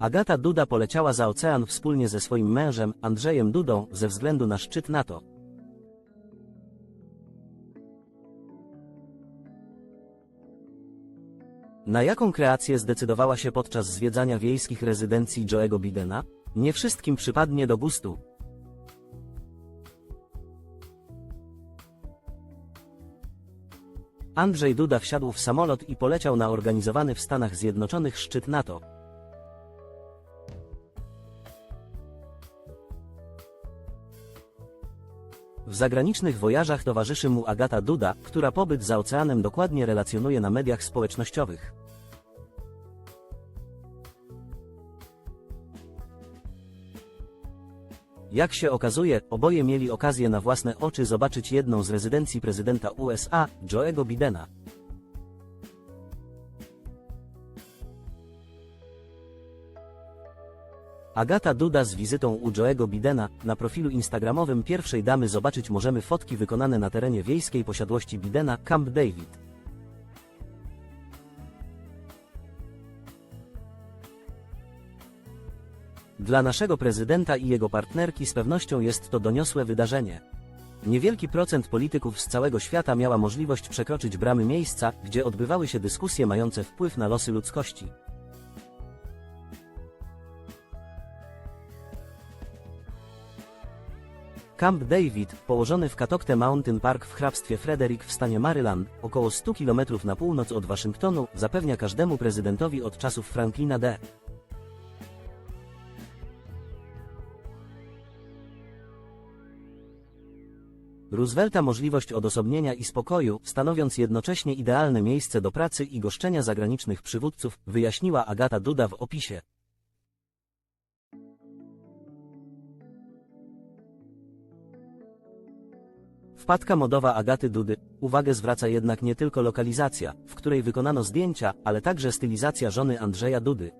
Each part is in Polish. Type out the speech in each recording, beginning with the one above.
Agata Duda poleciała za ocean wspólnie ze swoim mężem, Andrzejem Dudą, ze względu na szczyt NATO. Na jaką kreację zdecydowała się podczas zwiedzania wiejskich rezydencji Joe'ego Bidena? Nie wszystkim przypadnie do gustu. Andrzej Duda wsiadł w samolot i poleciał na organizowany w Stanach Zjednoczonych szczyt NATO. W zagranicznych wojażach towarzyszy mu Agata Duda, która pobyt za oceanem dokładnie relacjonuje na mediach społecznościowych. Jak się okazuje, oboje mieli okazję na własne oczy zobaczyć jedną z rezydencji prezydenta USA, Joe'ego Bidena. Agata Duda z wizytą u Joe'ego Bidena, na profilu instagramowym pierwszej damy zobaczyć możemy fotki wykonane na terenie wiejskiej posiadłości Bidena, Camp David. Dla naszego prezydenta i jego partnerki z pewnością jest to doniosłe wydarzenie. Niewielki procent polityków z całego świata miała możliwość przekroczyć bramy miejsca, gdzie odbywały się dyskusje mające wpływ na losy ludzkości. Camp David, położony w Catocte Mountain Park w hrabstwie Frederick w stanie Maryland, około 100 km na północ od Waszyngtonu, zapewnia każdemu prezydentowi od czasów Franklina D. Roosevelta możliwość odosobnienia i spokoju, stanowiąc jednocześnie idealne miejsce do pracy i goszczenia zagranicznych przywódców, wyjaśniła Agata Duda w opisie. Wpadka modowa Agaty Dudy. Uwagę zwraca jednak nie tylko lokalizacja, w której wykonano zdjęcia, ale także stylizacja żony Andrzeja Dudy.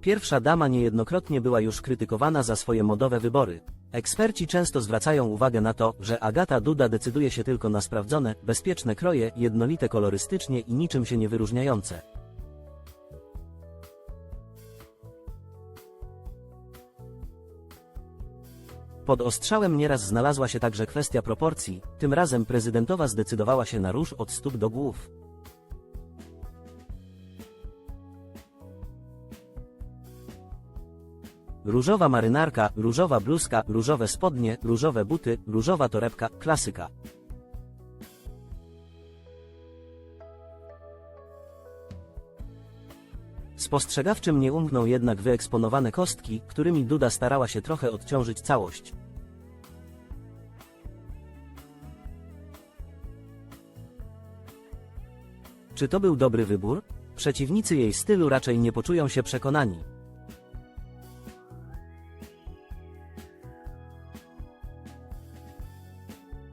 Pierwsza dama niejednokrotnie była już krytykowana za swoje modowe wybory. Eksperci często zwracają uwagę na to, że Agata Duda decyduje się tylko na sprawdzone, bezpieczne kroje, jednolite kolorystycznie i niczym się nie wyróżniające. Pod ostrzałem nieraz znalazła się także kwestia proporcji, tym razem prezydentowa zdecydowała się na róż od stóp do głów. Różowa marynarka, różowa bluzka, różowe spodnie, różowe buty, różowa torebka, klasyka. Spostrzegawczym nie umkną jednak wyeksponowane kostki, którymi Duda starała się trochę odciążyć całość. Czy to był dobry wybór? Przeciwnicy jej stylu raczej nie poczują się przekonani.